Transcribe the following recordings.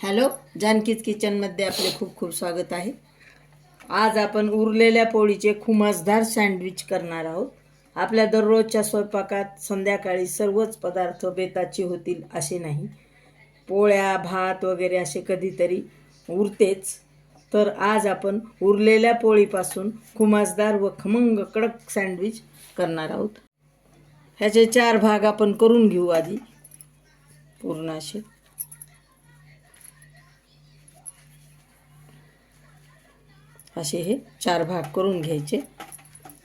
Hello जानकीज किचनमध्ये आपले खूप खूप स्वागत आहे. आज आपण उरलेल्या पोळीचे खुमासदार सँडविच करणार आहोत. आपल्या दररोजच्या स्वयंपाकात संध्याकाळी सर्वच पदार्थ बेताचे होतील असे नाही. पोळ्या भात वगैरे असे कधीतरी उरतेच. तर आज आपण उरलेल्या पोळीपासून खुमासदार व खमंग कडक सँडविच करणार आहोत. ह्याचे चार भाग आपण करून घेऊ आधी. पूर्ण असे. असे हे चार भाग करून घ्यायचे.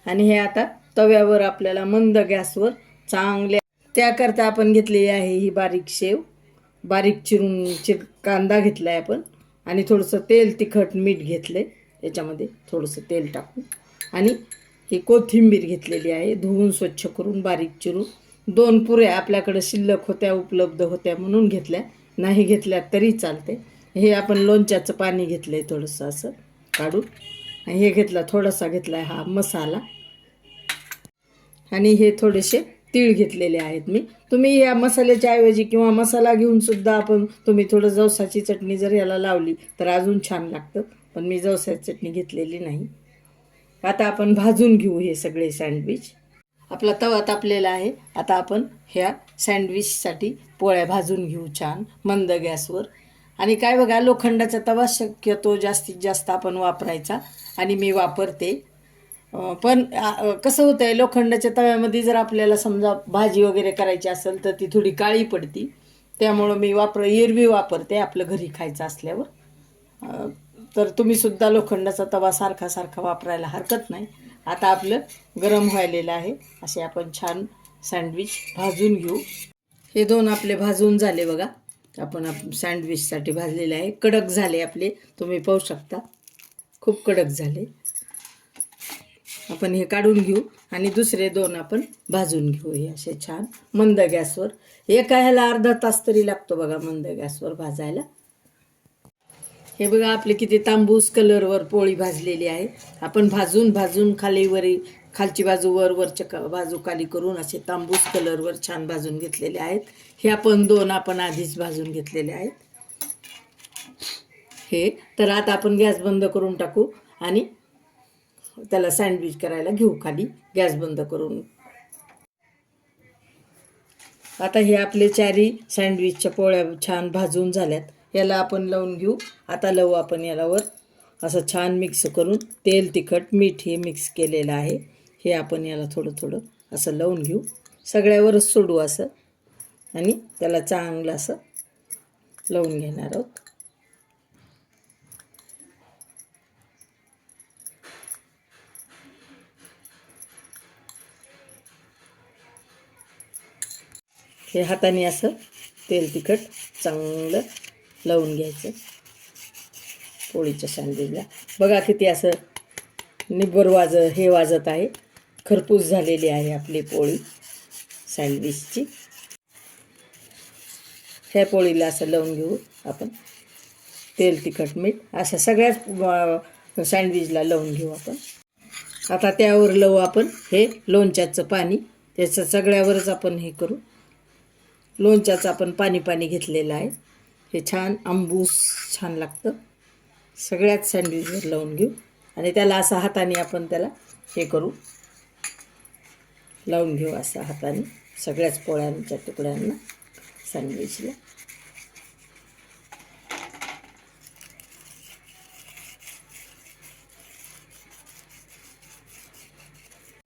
आणि हे आता तव्यावर आपल्याला मंद गॅसवर चांगल्या त्याकरता आपण घेतलेली आहे ही बारीक शेव. बारीक चिरून चिर कांदा घेतला आहे आपण. आणि थोडंसं तेल तिखट मीठ घेतलं आहे याच्यामध्ये थोडंसं तेल टाकून. आणि ही कोथिंबीर घेतलेली आहे. धुवून स्वच्छ करून बारीक चिरून. दोन पुऱ्या आपल्याकडे शिल्लक होत्या उपलब्ध होत्या म्हणून घेतल्या. नाही घेतल्या तरी चालते हे आपण लोणच्याचं पाणी घेतलं आहे थोडंसं असं. काढू. आणि हे घेतला थोडासा घेतला आहे हा मसाला. आणि हे थोडेसे तीळ घेतलेले आहेत मी. तुम्ही या मसाल्याच्या ऐवजी किंवा मसाला घेऊन सुद्धा आपण तुम्ही थोडं जवसाची चटणी जर याला लावली तर अजून छान लागतं. पण मी जवसाची चटणी घेतलेली नाही. आता आपण भाजून घेऊ हे सगळे सँडविच. आपला तवा तापलेला आहे. आता आपण ह्या सँडविचसाठी पोळ्या भाजून घेऊ छान. मंद गॅसवर. आणि काय बघा लोखंडाचा तवा शक्यतो जास्तीत जास्त आपण वापरायचा आणि मी वापरते. पण कसं होतं आहे लोखंडाच्या तव्यामध्ये जर आपल्याला समजा भाजी वगैरे करायची असेल तर ती थोडी काळी पडती. त्यामुळं मी वापर एरवी वापरते आपलं घरी खायचं असल्यावर. तर तुम्ही सुद्धा लोखंडाचा तवा सारखा सारखा वापरायला हरकत नाही. आता आपलं गरम व्हायलेलं आहे. असे आपण छान सँडविच भाजून घेऊ. हे दोन आपले भाजून झाले बघा. आपण आप सँडविचसाठी भाजलेले आहे. कडक झाले आपले. तुम्ही पाहू शकता. खूप कडक झाले. आपण हे काढून घेऊ आणि दुसरे दोन आपण भाजून घेऊ. हे असे छान. मंद गॅसवर. एका ह्याला अर्धा तास तरी लागतो बघा मंद गॅसवर भाजायला. हे बघा आपले किती तांबूस कलरवर पोळी भाजलेली आहे. आपण भाजून भाजून खाली वरी खालची बाजू वर वरच्या का- बाजू खाली करून असे तांबूस कलरवर छान भाजून घेतलेले आहेत. हे आपण दोन आपण आधीच भाजून घेतलेले आहेत. हे तर आता आपण गॅस बंद करून टाकू आणि त्याला सँडविच करायला घेऊ खाली. गॅस बंद करून. आता हे आपले चारी सँडविचच्या पोळ्या छान भाजून झाल्यात. याला आपण लावून घेऊ. आता लावू आपण याला वर. असं छान मिक्स करून तेल तिखट मीठ हे मिक्स केलेलं आहे. हे आपण याला थोडं थोडं असं लावून घेऊ. सगळ्यावरच सोडू असं. आणि त्याला चांगलं असं लावून घेणार आहोत. हे हाताने असं तेल तिखट चांगलं लावून घ्यायचं. पोळीच्या सँडविचला बघा किती असं निब्बर वाज हे वाजत आहे. खरपूस झालेली आहे आपली पोळी सँडविचची. ह्या पोळीला असं लावून घेऊ आपण. तेल तिखट मीठ अशा सगळ्याच सँडविचला लावून घेऊ आपण. आता त्यावर लावू आपण हे लोणच्याचं पाणी. त्याचं सगळ्यावरच आपण हे करू. लोणच्याचं आपण पाणी पाणी घेतलेलं आहे. हे छान आंबूस छान लागतं. सगळ्याच सँडविचवर लावून घेऊ. आणि त्याला असं हाताने आपण त्याला हे करू. लावून घेऊ असं हाताने. सगळ्याच पोळ्यांच्या तुकड्यांना सँडविचला.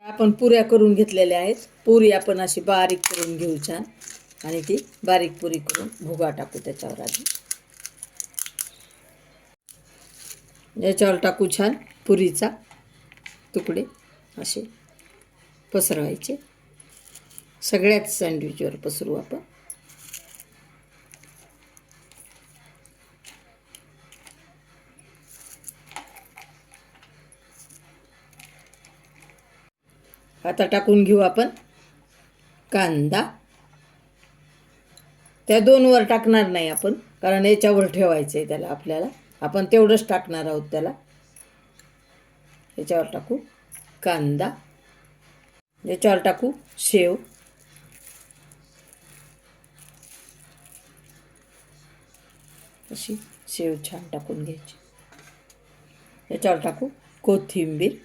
आपण पुऱ्या करून घेतलेल्या आहेत. पुरी आपण अशी बारीक करून घेऊ छान. आणि ती बारीक पुरी करून भुगा टाकू त्याच्यावर आधी. याच्यावर टाकू छान पुरीचा तुकडे. असे. पसरवायचे सगळ्याच सँडविचवर पसरू आपण. आता टाकून घेऊ आपण कांदा. त्या दोनवर टाकणार नाही आपण कारण याच्यावर ठेवायचं आहे त्याला आपल्याला. आपण तेवढंच टाकणार आहोत त्याला. याच्यावर टाकू कांदा. याच्यावर टाकू शेव अशी शेव छान टाकून घ्यायची याच्यावर टाकू कोथिंबीर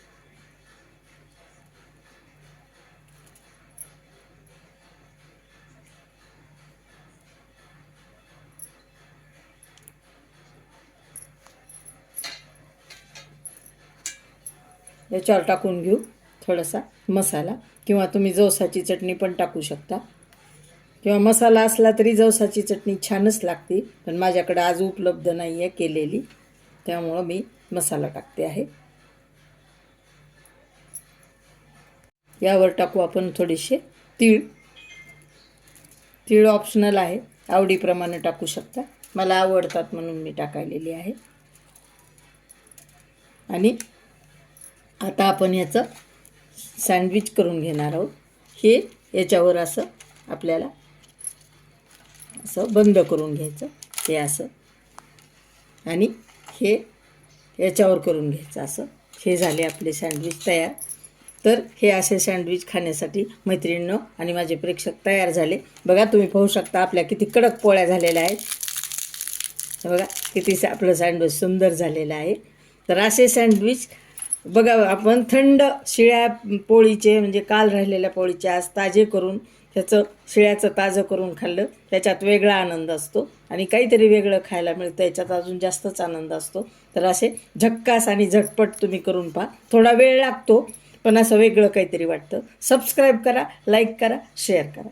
याच्यावर टाकून घेऊ थोडासा मसाला किंवा तुम्ही जवसाची चटणी पण टाकू शकता. किंवा मसाला असला तरी जवसाची चटणी छानच लागते पण माझ्याकडे आज उपलब्ध नाही आहे केलेली त्यामुळं मी मसाला टाकते आहे. यावर टाकू आपण थोडेसे तीळ. तीळ ऑप्शनल आहे आवडीप्रमाणे टाकू शकता. मला आवडतात म्हणून मी टाकायलेली आहे. आणि आता आपण ह्याचं सँडविच करून घेणार आहोत. हे याच्यावर असं आपल्याला असं बंद करून घ्यायचं. हे असं. आणि हे याच्यावर करून घ्यायचं असं. हे झाले आपले सँडविच तयार. तर हे असे सँडविच खाण्यासाठी मैत्रिणीनं आणि माझे प्रेक्षक तयार झाले. बघा तुम्ही पाहू शकता आपल्या किती कडक पोळ्या झालेल्या आहेत. बघा किती आपलं सँडविच सुंदर झालेलं आहे. तर असे सँडविच बघा आपण थंड शिळ्या पोळीचे म्हणजे काल राहिलेल्या पोळीचे आज ताजे करून त्याचं शिळ्याचं ताजं करून खाल्लं त्याच्यात वेगळा आनंद असतो. आणि काहीतरी वेगळं खायला मिळतं याच्यात अजून जास्तच आनंद असतो. तर असे झक्कास आणि झटपट तुम्ही करून पहा. थोडा वेळ लागतो पण असं वेगळं काहीतरी वाटतं. सबस्क्राईब करा लाईक करा शेअर करा.